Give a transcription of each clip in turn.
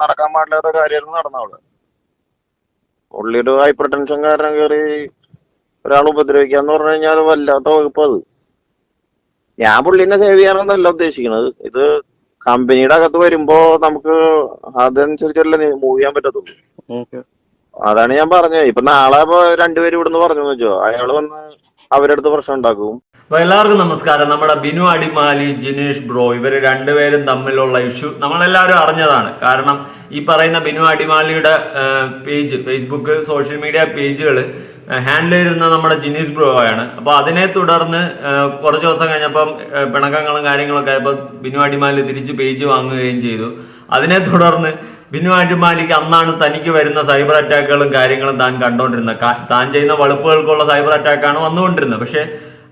നടക്കാൻ പാടില്ലാത്ത കാര്യമായിരുന്നു നടന്ന അവിടെ. പുള്ളിയുടെ ഹൈപ്പർ ടെൻഷൻ കാരണം കയറി ഒരാൾ ഉപദ്രവിക്കാന്ന് പറഞ്ഞു കഴിഞ്ഞാൽ വല്ലാത്ത വകുപ്പ് അത്. ഞാൻ പുള്ളിനെ സേവ് ചെയ്യാനൊന്നല്ല ഉദ്ദേശിക്കുന്നത് ഇത് കമ്പനിയുടെ അകത്ത് വരുമ്പോ നമുക്ക് അതനുസരിച്ചല്ലേ മൂവ് ചെയ്യാൻ പറ്റത്തുള്ളൂ. ഓക്കെ. അതാണ് ഞാൻ പറഞ്ഞത്. ഇപ്പൊ നാളെ ഇപ്പൊ രണ്ടുപേരും ഇവിടുന്ന് പറഞ്ഞു വെച്ചോ അയാൾ വന്ന് അവരടുത്ത് അടുത്ത് പ്രശ്നം ഉണ്ടാക്കും. അപ്പൊ എല്ലാവർക്കും നമസ്കാരം. നമ്മുടെ ബിനു അടിമാലി ജിനേഷ് ബ്രോ ഇവർ രണ്ടുപേരും തമ്മിലുള്ള ഇഷ്യൂ നമ്മളെല്ലാവരും അറിഞ്ഞതാണ്. കാരണം ഈ പറയുന്ന ബിനു അടിമാലിയുടെ പേജ് ഫേസ്ബുക്ക് സോഷ്യൽ മീഡിയ പേജുകൾ ഹാൻഡിൽ ചെയ്തിരുന്ന നമ്മുടെ ജിനീഷ് ബ്രോ ആണ്. അപ്പൊ അതിനെ തുടർന്ന് കുറച്ച് ദിവസം കഴിഞ്ഞപ്പം പിണക്കങ്ങളും കാര്യങ്ങളൊക്കെ ആയപ്പോൾ ബിനു അടിമാലി തിരിച്ച് പേജ് വാങ്ങുകയും ചെയ്തു. അതിനെ തുടർന്ന് ബിനു അടിമാലിക്ക് അന്നാണ് തനിക്ക് വരുന്ന സൈബർ അറ്റാക്കുകളും കാര്യങ്ങളും താൻ കണ്ടുകൊണ്ടിരുന്നത് താൻ ചെയ്യുന്ന വളുപ്പുകൾക്കുള്ള സൈബർ അറ്റാക്കാണ് വന്നുകൊണ്ടിരുന്നത്. പക്ഷേ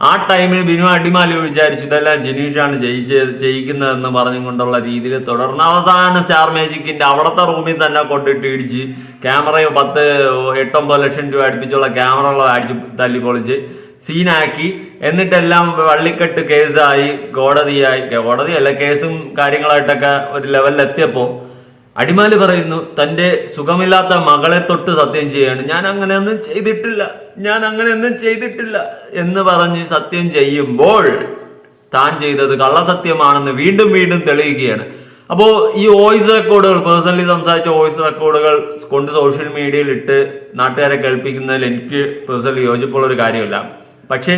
ആ ടൈമിൽ ബിനു അടിമാലി വിചാരിച്ചു ഇതെല്ലാം ജനീഷാണ് ജയിച്ച് ജയിക്കുന്നതെന്ന് പറഞ്ഞുകൊണ്ടുള്ള രീതിയിൽ തുടർന്ന് അവസാനം സ്റ്റാർ മാജിക്കിന്റെ അവിടുത്തെ റൂമിൽ തന്നെ കൊണ്ടിട്ട് ഇടിച്ച് ക്യാമറ പത്ത് എട്ടൊമ്പത് ലക്ഷം രൂപ അടുപ്പിച്ചുള്ള ക്യാമറകൾ അടിച്ച് തല്ലി പൊളിച്ച് സീനാക്കി എന്നിട്ടെല്ലാം വള്ളിക്കെട്ട് കേസായി കോടതിയായി കോടതിയല്ല കേസും കാര്യങ്ങളായിട്ടൊക്കെ ഒരു ലെവലിൽ എത്തിയപ്പോൾ അടിമാലി പറയുന്നു തന്റെ സുഖമില്ലാത്ത മകളെ തൊട്ട് സത്യം ചെയ്യാണ്. ഞാൻ അങ്ങനെയൊന്നും ചെയ്തിട്ടില്ല. ഞാൻ അങ്ങനെയൊന്നും ചെയ്തിട്ടില്ല. എന്ന് പറഞ്ഞ് സത്യം ചെയ്യുമ്പോൾ താൻ ചെയ്തത് കള്ളസത്യമാണെന്ന് വീണ്ടും വീണ്ടും തെളിയിക്കുകയാണ് അപ്പോൾ ഈ വോയിസ് റെക്കോർഡുകൾ പേഴ്സണലി സംസാരിച്ച വോയിസ് റെക്കോർഡുകൾ കൊണ്ട് സോഷ്യൽ മീഡിയയിൽ ഇട്ട് നാട്ടുകാരെ കേൾപ്പിക്കുന്നതിൽ എനിക്ക് പേഴ്സണലി യോജിപ്പുള്ള ഒരു കാര്യമില്ല. പക്ഷേ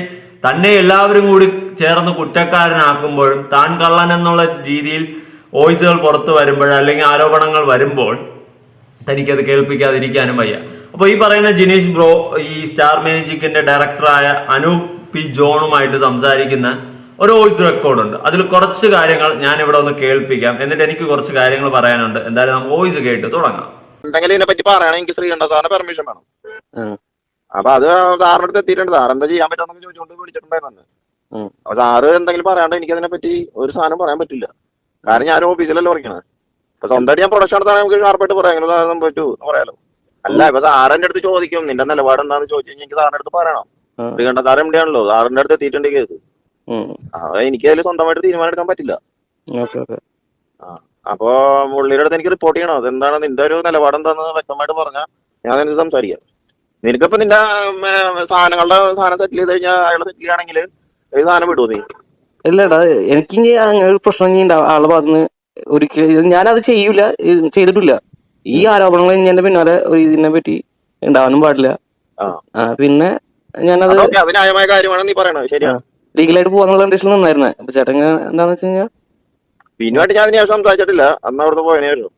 തന്നെ എല്ലാവരും കൂടി ചേർന്ന് കുറ്റക്കാരനാക്കുമ്പോഴും താൻ കള്ളൻ എന്നുള്ള രീതിയിൽ വോയിസുകൾ പുറത്തു വരുമ്പോൾ അല്ലെങ്കിൽ ആരോപണങ്ങൾ വരുമ്പോൾ തനിക്കത് കേൾപ്പിക്കാതിരിക്കാനും വയ്യ. അപ്പോൾ ഈ പറയുന്ന ജിനീഷ് ബ്രോ ഈ സ്റ്റാർ മ്യൂസിക്കിന്റെ ഡയറക്ടറായ അനു പി ജോണുമായിട്ട് സംസാരിക്കുന്ന ഒരു വോയിസ് റെക്കോർഡുണ്ട്. അതിൽ കുറച്ച് കാര്യങ്ങൾ ഞാൻ ഇവിടെ ഒന്ന് കേൾപ്പിക്കാം. എന്നിട്ട് എനിക്ക് കുറച്ച് കാര്യങ്ങൾ പറയാനുണ്ട്. എന്തായാലും നമുക്ക് വോയിസ് കേട്ട് തുടങ്ങാം. എന്തെങ്കിലും ഇതിനെ പറ്റി പറയുകയാണെങ്കിൽ ശ്രീകണ്ഠ സാറിന് പെർമിഷൻ വേണം. അപ്പൊ അത് സാറിന്റെ അടുത്ത് എത്തിയിട്ടുണ്ട്. സാർ എന്താ ചെയ്യാൻ പറ്റുമെന്നൊക്കെ ചോദിച്ചുകൊണ്ട് വിളിച്ചിട്ടുണ്ടായിരുന്നു. അപ്പൊ സാറ് എന്തെങ്കിലും പറയാണ്ട് എനിക്ക് അതിനെ പറ്റി ഒരു സാധനം പറയാൻ പറ്റില്ല. കാരണം ഞാൻ ഓഫീസിലല്ലേ വർക്കണത് അപ്പൊ സ്വന്തമായിട്ട് ഞാൻ പ്രൊഡക്ഷൻ നടത്താൻ നമുക്ക് ഷാർപ്പായിട്ട് പറയാം. അങ്ങനെ സാധനം പറ്റൂ എന്ന് പറയാലോ. അല്ല ഇപ്പൊ സാറിന്റെ അടുത്ത് ചോദിക്കും നിന്റെ നിലപാട് എന്താന്ന് ചോദിച്ചു കഴിഞ്ഞാൽ എനിക്ക് സാറിന്റെ അടുത്ത് പറയണം. ശ്രീകണ്ഠ സാർ എം ആണല്ലോ. സാറിന്റെ അടുത്ത് എത്തിയിട്ടുണ്ട് കേസ് എനിക്ക് അതിൽ സ്വന്തമായിട്ട് തീരുമാനം എടുക്കാൻ പറ്റില്ല അപ്പോ പുള്ളിയുടെ അടുത്ത് എനിക്ക് റിപ്പോർട്ട് ചെയ്യണം. അതെന്താണ് നിന്റെ ഒരു നിലപാട് എന്താന്ന് വ്യക്തമായിട്ട് പറഞ്ഞാൽ ഞാൻ നിനക്ക് സംസാരിക്കാം. നിനക്കിപ്പോ നിന്റെ സാധനങ്ങളുടെ സാധനം സെറ്റിൽ ചെയ്ത് കഴിഞ്ഞാൽ അയാളെ സെറ്റിൽ ചെയ്യുകയാണെങ്കിൽ ഈ സാധനം വിടുവോ നീ. ഇല്ലടാ എനിക്ക് ഇനി അങ്ങനെ ഒരു പ്രശ്നം ഇനി ഉണ്ടാവും ആളെ ഭാഗത്തുനിന്ന് ഒരിക്കലും ഞാനത് ചെയ്യൂല ഇത് ചെയ്തിട്ടില്ല. ഈ ആരോപണങ്ങൾ ഇനി എന്റെ പിന്നാലെ ഒരു ഇതിനെ പറ്റി ഉണ്ടാവാനും പാടില്ല. ആ. ആ, പിന്നെ ഞാനത് അതൊക്കെ അത് ന്യായമായ കാര്യമാണ് നീ പറയണത് ശരിയാണ് ലീഗലായിട്ട് പോകാന്നുള്ള കണ്ടീഷനിൽ നിന്നായിരുന്നേ. അപ്പൊ ചേട്ടൻ ഇങ്ങനെ എന്താന്ന് വെച്ച് കഴിഞ്ഞാൽ പിന്നുമായിട്ട് ഞാൻ അതിന് സംസാരിച്ചിട്ടില്ല. അന്ന് അവിടുത്തെ പോയനേ ഉള്ളൂ.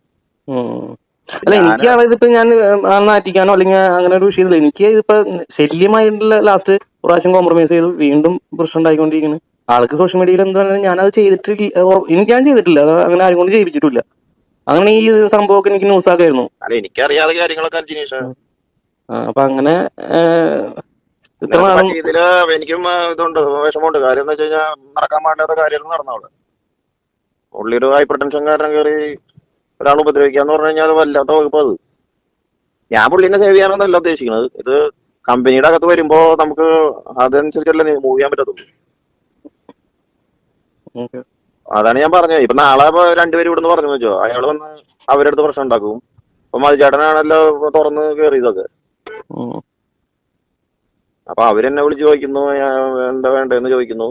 ഉം. അല്ല എനിക്ക് ആളെ ഇതിപ്പോ ഞാൻ ആ, നാറ്റിക്കാനോ അല്ലെങ്കിൽ അങ്ങനെ ഒരു വിഷയമില്ല. എനിക്ക് ഇതിപ്പോ ശല്യമായിട്ടുള്ള ലാസ്റ്റ് പ്രാവശ്യം കോംപ്രമൈസ് ചെയ്ത് വീണ്ടും പ്രശ്നം ഉണ്ടായിക്കൊണ്ടിരിക്കുന്നു ആൾക്ക് സോഷ്യൽ മീഡിയയിൽ എന്താണെങ്കിലും ഞാനത് ചെയ്തിട്ടില്ല എനിക്ക് ഞാൻ ചെയ്തിട്ടില്ല. അത് അങ്ങനെ ആരും കൊണ്ട് ചെയ്യിപ്പിച്ചിട്ടില്ല. അങ്ങനെ ഈ സംഭവമൊക്കെ എനിക്ക് ന്യൂസ് ആക്കായിരുന്നു. അല്ല എനിക്കറിയാതെ കാര്യങ്ങളൊക്കെ അപ്പൊ അങ്ങനെ ഇത്ര നാളും ഇതിൽ എനിക്കും ഇതുണ്ട് വിഷമമുണ്ട്. കാര്യം എന്ന് വെച്ച് കഴിഞ്ഞാൽ നടക്കാൻ പാടില്ലാത്ത കാര്യമായിരുന്നു നടന്ന അവിടെ പുള്ളിയുടെ ഹൈപ്പർ ടെൻഷൻ കാരണം കയറി ഒരാൾ ഉപദ്രവിക്കാന്ന് പറഞ്ഞു കഴിഞ്ഞാൽ വല്ലാത്ത വകുപ്പ് അത്. ഞാൻ പുള്ളിനെ സേവ് ചെയ്യാനൊന്നല്ല ഉദ്ദേശിക്കുന്നത് ഇത് കമ്പനിയുടെ അകത്ത് വരുമ്പോ നമുക്ക് അതനുസരിച്ചല്ലേ മൂവ് ചെയ്യാൻ പറ്റത്തുള്ളൂ. അതാണ് ഞാൻ പറഞ്ഞത്. ഇപ്പൊ നാളെ രണ്ടുപേരും ഇവിടുന്ന് പറഞ്ഞു വെച്ചോ അയാൾ വന്ന് അവരുടെ അടുത്ത് പ്രശ്നം ഉണ്ടാക്കും. അപ്പൊ മതിച്ചേട്ടനാണല്ലോ തുറന്ന് കേറിയതൊക്കെ. അപ്പൊ അവരെന്നെ വിളിച്ച് ചോദിക്കുന്നു എന്താ വേണ്ടെന്ന് ചോദിക്കുന്നു.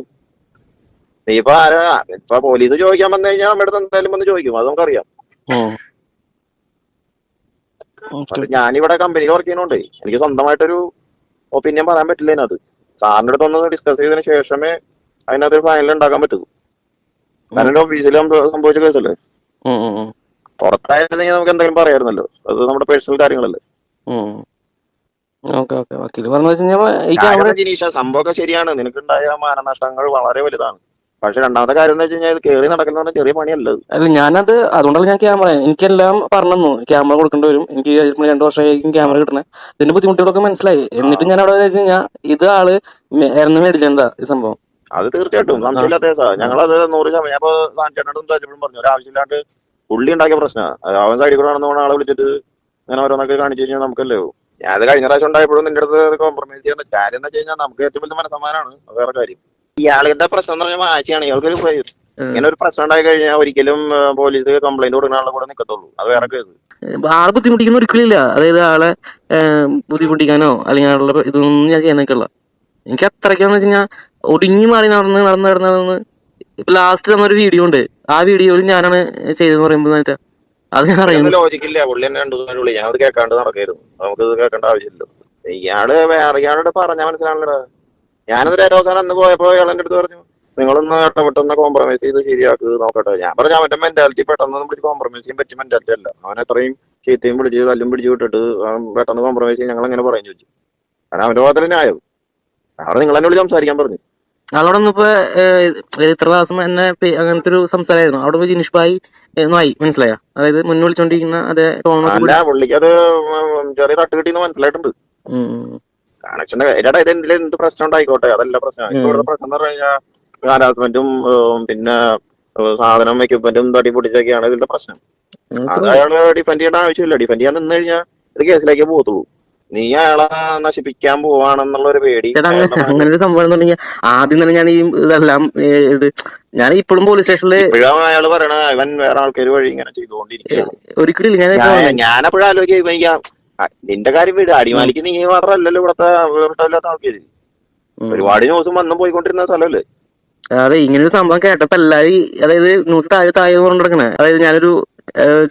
നീ ഇപ്പൊ ആരാ? ഇപ്പൊ പോലീസ് ചോദിക്കാൻ വന്നു കഴിഞ്ഞാൽ നമ്മുടെ അടുത്ത് എന്തായാലും വന്ന് ചോദിക്കും. അത് നമുക്കറിയാം. ഞാനിവിടെ കമ്പനിയിൽ വർക്ക് ചെയ്യുന്നോണ്ട് എനിക്ക് സ്വന്തമായിട്ടൊരു ഒപ്പീനിയൻ പറയാൻ പറ്റില്ല അതിനകത്ത്. സാറിന്റെ അടുത്തൊന്ന് ഡിസ്കസ് ചെയ്തതിന് ശേഷമേ അതിനകത്ത് ഫൈനൽ ഉണ്ടാക്കാൻ പറ്റൂ. എന്റെ ഓഫീസിൽ സംഭവിച്ച കേസല്ലേ. പുറത്തായിരുന്നെങ്കിൽ നമുക്ക് എന്തെങ്കിലും പറയായിരുന്നല്ലോ. അത് നമ്മുടെ പേഴ്സണൽ കാര്യങ്ങളല്ലേ. ജിനീഷ സംഭവമൊക്കെ ശരിയാണ്. നിനക്കുണ്ടായ മാനനഷ്ടങ്ങൾ വളരെ വലുതാണ്. പക്ഷെ രണ്ടാമത്തെ കാര്യം എന്ന് വെച്ച് കഴിഞ്ഞാൽ കയറി നടക്കുന്ന ചെറിയ പണിയല്ല. അല്ല ഞാനത് അതുകൊണ്ടല്ല ഞാൻ ക്യാമറ എനിക്കെല്ലാം പറഞ്ഞു ക്യാമറ കൊടുക്കേണ്ടി വരും. എനിക്ക് രണ്ടു വർഷമായിരിക്കും ക്യാമറ കിട്ടണേ ഇതിന്റെ ബുദ്ധിമുട്ടുകളൊക്കെ മനസ്സിലായി. എന്നിട്ട് ഞാൻ അവിടെ വെച്ച് കഴിഞ്ഞാൽ ഇത് ആൾ ഇറന്ന് മേടിച്ചെന്താ ഈ സംഭവം? അത് തീർച്ചയായിട്ടും. സംശയമില്ലാത്ത കേസാ. ഞങ്ങളത് നൂറ് ശതമാനം ഞാൻ ഇപ്പൊ സാഞ്ചേട്ടനോട് സംസാരിച്ചപ്പോഴും പറഞ്ഞു. ഒരാവശ്യമില്ലാണ്ട് പുള്ളി ഉണ്ടാക്കിയ പ്രശ്നമാണ് അവൻ സൈഡിൽ കൂടെ നടന്നു പോണ ആളെ വിളിച്ചിട്ട് ഇങ്ങനെ ഓരോന്നൊക്കെ കാണിച്ചു കഴിഞ്ഞാൽ നമുക്കല്ലേ ഞാൻ അത് കഴിഞ്ഞ പ്രാവശ്യം ഉണ്ടായപ്പോഴും നിന്റെ അടുത്ത് കോംപ്രമൈസ് ചെയ്യുന്ന കാര്യം എന്ന് വെച്ച് കഴിഞ്ഞാൽ നമുക്ക് ഏറ്റവും വലിയ മനസ്സമാനാണ്. വേറെ കാര്യം. ഇയാളുടെ പ്രശ്നം എന്ന് പറഞ്ഞാൽ വാശിയാണ്. ഇയാൾക്ക് ഇങ്ങനെ ഒരു പ്രശ്നം ഉണ്ടായി കഴിഞ്ഞാൽ ഒരിക്കലും പോലീസ് കംപ്ലൈന്റ് കൊടുക്കുന്ന കൂടെ നിൽക്കത്തുള്ളൂ അത് വേറെ കേസ്. ആളെ ബുദ്ധിമുട്ടിക്കുന്ന ഒരിക്കലില്ല അതായത് ആളെ ബുദ്ധിമുട്ടിക്കാനോ അല്ലെങ്കിൽ ആളുടെ ഇതൊന്നും ഞാൻ ചെയ്യാൻ നിൽക്കില്ല എനിക്ക് അത്രയ്ക്കാന്ന് വെച്ച് കഴിഞ്ഞാൽ ഒടുങ്ങി മാറി നടന്ന് നടന്ന് നടന്ന് നടന്ന്. ഇപ്പൊ ലാസ്റ്റ് തന്നൊരു വീഡിയോ ഉണ്ട്. ആ വീഡിയോയിൽ ഞാനാണ് ചെയ്തെന്ന് പറയുമ്പോൾ അത് ഞാൻ അറിയുന്നു ലോജിക്കില്ല പുള്ളി രണ്ടു ദിവസം വിളി. ഞാൻ അത് കേൾക്കാണ്ട് നടക്കായിരുന്നു. നമുക്ക് ഇത് കേൾക്കേണ്ട ആവശ്യമില്ല. ഇയാൾ വേറെ ഇയാളോട് പറഞ്ഞാൽ മനസ്സിലാണല്ലോ ഞാനത് അവസാനം അന്ന് പോയപ്പോ ഇയാൾ എന്റെ അടുത്ത് പറഞ്ഞു നിങ്ങളൊന്ന് ഇടപെട്ടൊന്ന് കോംപ്രമൈസ് ചെയ്ത് ശരിയാക്ക് നോക്കട്ടെ. ഞാൻ പറഞ്ഞു അവന്റെ മെന്റാലിറ്റി പെട്ടെന്ന് പിടിച്ച് കോംപ്രമൈസ് ചെയ്യാൻ പറ്റിയ മെന്റാലിറ്റി അല്ല. അവൻ അത്രയും ചീത്തയും പിടിച്ച് തല്ലും പിടിച്ച് വിട്ടിട്ട് പെട്ടെന്ന് കോംപ്രമൈസ് ചെയ്യാൻ ഞങ്ങൾ എങ്ങനെ പറയും ചോദിച്ചു കാരണം അവന്റെ ഭാഗത്തിൽ ന്യായം. അവിടെ നിങ്ങൾ എന്നോട് സംസാരിക്കാൻ പറഞ്ഞു. അവിടെ ഇപ്പൊ ഇത്ര ദിവസം എന്നെ അങ്ങനത്തെ ഒരു സംസാരമായിരുന്നു. അവിടെ പോയി ജിനിഷ് ഭായി ആയി മനസ്സിലായോ? അതായത് മുന്നേ വിളിച്ചോണ്ടിരിക്കുന്ന അതേ അല്ല പുള്ളിക്ക് അത് ചെറിയ തട്ട് കിട്ടിയെന്ന് മനസ്സിലായിട്ടുണ്ട്. കണക്ഷന്റെ എടാ ഇത് എന്തിലും എന്ത് പ്രശ്നം ഉണ്ടായിക്കോട്ടെ? അതല്ല പ്രശ്നം. ഇവിടുത്തെ പ്രശ്നം എന്ന് പറഞ്ഞു കഴിഞ്ഞാൽ ഹാരാസ്മെന്റും പിന്നെ സാധനം എക്യുപ്മെന്റും തടി പൊടിച്ചൊക്കെയാണ് ഇതിന്റെ പ്രശ്നം. അത് അയാൾ ഡിഫെൻഡ് ചെയ്യേണ്ട ആവശ്യമില്ല. ഡിഫെൻഡ് ചെയ്യാൻ നിന്ന് കഴിഞ്ഞാൽ ഇത് കേസിലേക്ക് പോകത്തുള്ളൂ. നീ അയാളെ നശിപ്പിക്കാൻ പോവാണെന്നുള്ള ഒരു പേടി. ചേട്ടാ അങ്ങനെ അങ്ങനെ ഒരു സംഭവം പറഞ്ഞാൽ ആദ്യം തന്നെ ഞാൻ ഈ ഇതെല്ലാം ഇത് ഞാൻ ഇപ്പോഴും പോലീസ് സ്റ്റേഷനിൽ അയാൾ പറയണ ഇവൻ വേറെ ആൾക്കാർ വഴി ഇങ്ങനെ ചെയ്തുകൊണ്ടിരിക്കുകയാണ് ഒരിക്കലും ഞാൻ ഞാനപ്പോഴും ആലോചിക്കും ഇവൻ ഈ ആ- ആ, നിന്റെ കാര്യം വീട്. അടിമാലിക്ക് നീ മാത്രമല്ലല്ലോ ഇവിടത്തെ ഇഷ്ടമില്ലാത്ത ആൾക്കാര്. ഒരുപാട് ന്യൂസും വന്നും പോയിക്കൊണ്ടിരുന്ന സ്ഥലമല്ലേ? അതെ ഇങ്ങനൊരു സംഭവം കേട്ടപ്പോ എല്ലാരും അതായത് ന്യൂസ് താഴെ താഴെ പറഞ്ഞിടക്കണേ. അതായത് ഞാനൊരു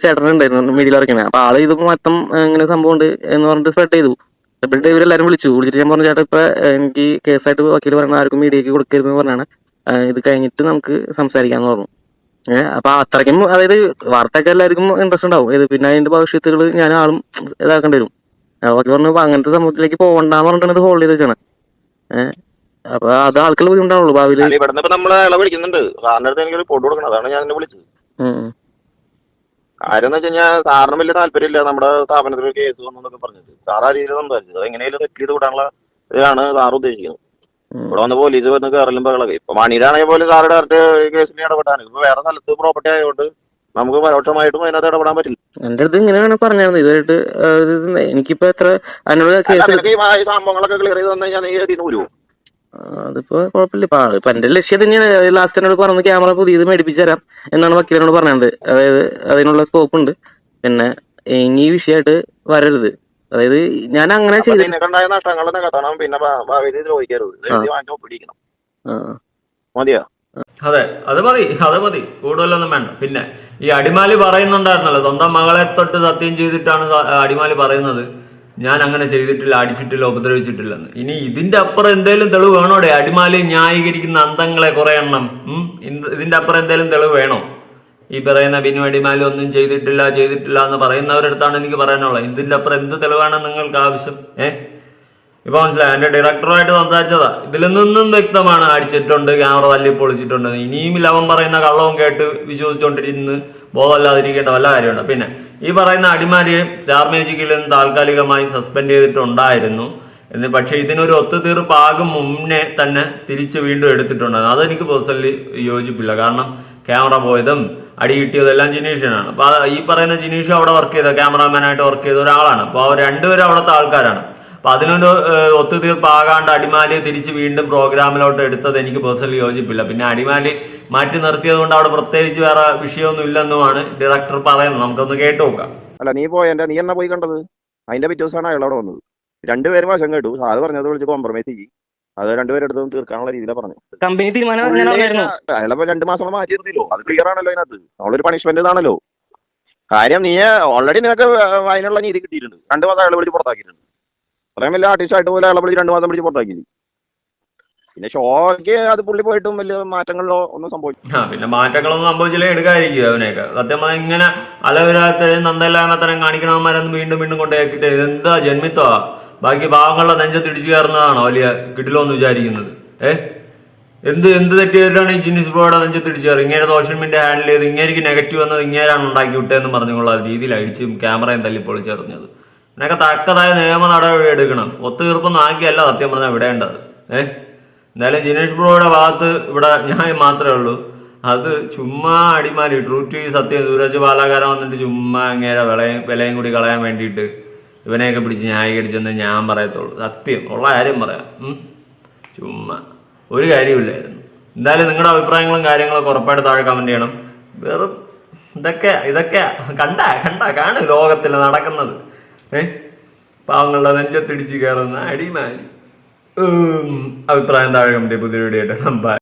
ചേട്ടനുണ്ടായിരുന്നു മീഡിയയിൽ ഇറക്കണേ. അപ്പൊ ആൾ ഇത് മൊത്തം ഇങ്ങനെ സംഭവം ഉണ്ട് എന്ന് പറഞ്ഞിട്ട് സ്പ്രെഡ് ചെയ്തു. സ്പ്രെഡ് ഇവരെല്ലാരും വിളിച്ചു. വിളിച്ചിട്ട് ഞാൻ പറഞ്ഞു ചേട്ടാ ഇപ്പൊ എനിക്ക് കേസായിട്ട് വക്കീൽ പറഞ്ഞ ആർക്കും മീഡിയക്ക് കൊടുക്കരുതെന്ന് പറഞ്ഞാണ് ഇത് കഴിഞ്ഞിട്ട് നമുക്ക് സംസാരിക്കാന്ന് പറഞ്ഞു. ഏഹ് അപ്പൊ അത്രയ്ക്കും അതായത് വാർത്തയൊക്കെ എല്ലാവർക്കും ഇൻട്രസ്റ്റ് ഉണ്ടാവും. ഇത് പിന്നെ അതിന്റെ ഭവിഷ്യത്തുകൾ ഞാൻ ആളും ഇതാക്കേണ്ടി വരും. വക്കീൽ പറഞ്ഞു "അപ്പൊ അങ്ങനത്തെ സംഭവത്തിലേക്ക് പോകണ്ടെന്ന് പറഞ്ഞിട്ടാണ് ഇത് ഹോൾഡ് ചെയ്ത് വെച്ചാണ് ഏഹ് അപ്പൊ അത് ആൾക്കുള്ള ബുദ്ധിമുട്ടാണല്ലോ ഭാവിയിൽ ഇവിടുന്ന് ഇപ്പൊ നമ്മളെ വിളിക്കുന്നുണ്ട് സാറിന്റെ അടുത്ത് എനിക്ക് റിപ്പോർട്ട് കൊടുക്കണം. അതാണ് ഞാൻ എന്നെ വിളിച്ചത്. ഉം. കാര്യം എന്ന് വെച്ച് കഴിഞ്ഞാൽ സാറിന് വലിയ താല്പര്യമില്ല നമ്മുടെ സ്ഥാപനത്തിൽ ഒരു കേസ് വന്നൊക്കെ പറഞ്ഞത് സാർ ആ രീതിയിൽ സംസാരിച്ചത് സെറ്റിൽ ചെയ്ത് വിടാനുള്ള ഇതാണ് സാർ ഉദ്ദേശിക്കുന്നത്. ഉം. ഇവിടെ വന്ന് പോലീസ് വന്ന് കയറലും ബഹളൊക്കെ ഇപ്പൊ മണിയിലാണെങ്കിൽ പോലും സാറ് ഡയറക്റ്റ് കേസിൽ ഇപ്പൊ വേറെ സ്ഥലത്ത് പ്രോപ്പർട്ടി ആയതുകൊണ്ട് നമുക്ക് പരോക്ഷമായിട്ടും അതിനകത്ത് ഇടപെടാൻ പറ്റില്ല. എന്റെ അടുത്ത് ഇങ്ങനെയാണ് പറഞ്ഞായിരുന്നു. ഇത് എനിക്കിപ്പോ എത്ര അതിനുള്ള കേസ് നിനക്ക് ഈ ഈ സംഭവങ്ങളൊക്കെ ക്ലിയർ ചെയ്ത് തന്നു കഴിഞ്ഞാൽ നീ വരുമോ അതിപ്പോ കുഴപ്പമില്ല. ഇപ്പൊ ഇപ്പൊ എന്റെ ലക്ഷ്യം തന്നെയാണ്. ലാസ്റ്റ് എന്നോട് പറഞ്ഞ ക്യാമറ പുതിയത് മേടിപ്പിച്ചു തരാം എന്നാണ് വക്കീലിനോട് പറഞ്ഞത്. അതായത് അതിനുള്ള സ്കോപ്പ് ഉണ്ട്. പിന്നെ ഇനി ഈ വിഷയമായിട്ട് വരരുത്. അതായത് ഞാൻ അങ്ങനെ. മതിയോ? അതെ അത് മതി. അത് മതി. കൂടുതലൊന്നും വേണ്ട. പിന്നെ ഈ അടിമാലി പറയുന്നുണ്ടായിരുന്നല്ലോ സ്വന്തം മകളെ തൊട്ട് സത്യം ചെയ്തിട്ടാണ് അടിമാലി പറയുന്നത്. ഞാൻ അങ്ങനെ ചെയ്തിട്ടില്ല അടിച്ചിട്ടില്ല ഉപദ്രവിച്ചിട്ടില്ലെന്ന്. ഇനി ഇതിന്റെ അപ്പുറം എന്തേലും തെളിവ് വേണോടെ? അടിമാലി ന്യായീകരിക്കുന്ന അന്തങ്ങളെ കുറെ എണ്ണം? ഇതിന്റെ അപ്പുറം എന്തേലും തെളിവ് വേണോ? ഈ പറയുന്ന ബിനു അടിമാലി ഒന്നും ചെയ്തിട്ടില്ല ചെയ്തിട്ടില്ല എന്ന് പറയുന്നവരടുത്താണ് എനിക്ക് പറയാനുള്ളത്. ഇതിന്റെ അപ്പുറം എന്ത് തെളിവാണ് നിങ്ങൾക്ക് ആവശ്യം? ഏഹ് ഇപ്പൊ മനസ്സിലായി? എന്റെ ഡയറക്ടറുമായിട്ട് സംസാരിച്ചതാ. ഇതിൽ നിന്നും വ്യക്തമാണ് അടിച്ചിട്ടുണ്ട് ക്യാമറ തല്ലി പൊളിച്ചിട്ടുണ്ട്. ഇനിയും ലവൻ പറയുന്ന കള്ളവും കേട്ട് വിശ്വസിച്ചുകൊണ്ടിരുന്ന് ബോധമല്ലാതിരിക്കേണ്ട വല്ല കാര്യമുണ്ട്. പിന്നെ ഈ പറയുന്ന അടിമാലിയെ സ്റ്റാർ നിന്ന് താൽക്കാലികമായി സസ്പെൻഡ് ചെയ്തിട്ടുണ്ടായിരുന്നു. എന്ന് പക്ഷേ ഇതിനൊരു ഒത്തുതീർപ്പാകും മുന്നേ തന്നെ തിരിച്ചു വീണ്ടും എടുത്തിട്ടുണ്ടായിരുന്നു. അതെനിക്ക് പേഴ്സണലി യോജിപ്പില്ല. കാരണം ക്യാമറ പോയതും അടി കിട്ടിയതെല്ലാം ജിനീഷിനാണ് അപ്പോൾ ഈ പറയുന്ന ജിനീഷ് അവിടെ വർക്ക് ചെയ്ത ക്യാമറാമാനായിട്ട് വർക്ക് ചെയ്ത ഒരാളാണ്. അപ്പോൾ അവർ രണ്ടുപേരും അവിടുത്തെ ആൾക്കാരാണ്. അപ്പൊ അതിനൊരു ഒത്തുതീർപ്പാകാണ്ട് അടിമാലി തിരിച്ച് വീണ്ടും പ്രോഗ്രാമിലോട്ട് എടുത്തത് എനിക്ക് പേഴ്സണലി യോജിപ്പില്ല. പിന്നെ അടിമാലി മാറ്റി നിർത്തിയത് കൊണ്ട് അവിടെ പ്രത്യേകിച്ച് വേറെ വിഷയമൊന്നും ഇല്ലെന്നുമാണ് ഡയറക്ടർ പറയുന്നത്. നമുക്കൊന്ന് കേട്ടു നോക്കാം. അല്ല നീ പോയ നീ എന്നാ പോയി കണ്ടത്? അതിന്റെ പിറ്റേ ദിവസമാണ് അയാൾ അവിടെ വന്നത്. രണ്ടുപേരും വശം കേട്ടു സാറ് പറഞ്ഞത് വിളിച്ച് കോംപ്രമൈസ് ചെയ്യും. അത് രണ്ടുപേരും എടുത്തും തീർക്കാനുള്ള രീതിയിലാണ് പറഞ്ഞു കമ്പനി തീരുമാനം അയാളെ രണ്ട് മാസം മാറ്റി നിർത്തിയല്ലോ. അത് ക്ലിയർ ആണല്ലോ അതിനകത്ത്. അവളൊരു പണിഷ്മെന്റ് ഇതാണല്ലോ. കാര്യം നീ ഓൾറെഡി നിനക്ക് അതിനുള്ള നീതി കിട്ടിയിട്ടുണ്ട്. രണ്ടു മാസം അയാൾ വിളിച്ച് പുറത്താക്കിയിട്ടുണ്ട്. അത്രയും വലിയ ആർട്ടിസ്റ്റായിട്ട് പോലെ അയാളെ പിടിച്ച് രണ്ട് മാസം പിടിച്ച് പുറത്താക്കി. പിന്നെ ഷോയ്ക്ക് അത് പുള്ളി പോയിട്ടും വലിയ മാറ്റങ്ങളിലോ ഒന്നും സംഭവിച്ചു പിന്നെ മാറ്റങ്ങളൊന്നും സംഭവിച്ചില്ല എടുക്കാതിരിക്കും അവനെയൊക്കെ. സത്യം ഇങ്ങനെ അലവരാത്തരം നന്ദല്ലാത്തരം കാണിക്കണവന്മാരൊന്നും വീണ്ടും വീണ്ടും കൊണ്ടുപോയിട്ട് എന്താ ജന്മിത്തോ ബാക്കി പാവങ്ങളുടെ നെഞ്ചത്ത് ഇടിച്ചു കയറുന്നതാണോ വലിയ കിട്ടിലോന്ന് എന്ന് വിചാരിക്കുന്നത്? ഏഹ് എന്ത് എന്ത് തെറ്റ് ചെയ്തിട്ടാണ് ഈ ജിന്നിസ് ബ്രോയുടെ നെഞ്ചത്ത് ഇടിച്ചു കയറി ഇങ്ങനെ സോഷ്യൽ മീഡിയ ഹാൻഡിൽ ചെയ്ത് ഇങ്ങനെക്ക് നെഗറ്റീവ് വന്നത് ഇങ്ങനെയാണ് ഉണ്ടാക്കി വിട്ടതെന്ന് പറഞ്ഞുള്ള രീതിയിൽ അടിച്ചും ക്യാമറയും തല്ലി പൊളിച്ചെറിഞ്ഞത് ഇതിനൊക്കെ തക്കതായ നിയമ നടപടി എടുക്കണം. ഒത്തുതീർപ്പൊന്നും ആക്കിയല്ല സത്യം പറഞ്ഞാൽ വിടേണ്ടത്. ഏഹ് എന്തായാലും ജിനേഷ് ബ്രോയുടെ ഭാഗത്ത് ഇവിടെ ഞാൻ മാത്രമേ ഉള്ളൂ. അത് ചുമ്മാ അടിമാലി ട്രൂ സത്യം സൂരജ് ബാലാകാരം വന്നിട്ട് ചുമ്മാ അങ്ങേരെ വിളയും വിലയും കൂടി കളയാൻ വേണ്ടിയിട്ട് ഇവനെയൊക്കെ പിടിച്ച് ന്യായീകരിച്ചെന്ന് ഞാൻ പറയത്തുള്ളൂ. സത്യം ഉള്ള കാര്യം പറയാം. ചുമ്മാ. ഒരു കാര്യമില്ലായിരുന്നു എന്തായാലും നിങ്ങളുടെ അഭിപ്രായങ്ങളും കാര്യങ്ങളൊക്കെ ഉറപ്പായിട്ട് താഴെ കമന്റ് ചെയ്യണം. വെറും ഇതൊക്കെ ഇതൊക്കെ കണ്ട കണ്ട കാണ് ലോകത്തിൽ നടക്കുന്നത്. ഏ? പാവങ്ങളുടെ നെഞ്ചത്തിടിച്ച് കയറുന്ന അടിമാലി. അഭിപ്രായം താഴെ കമന്റ് പുതിയ വീഡിയോ ആയിട്ട്.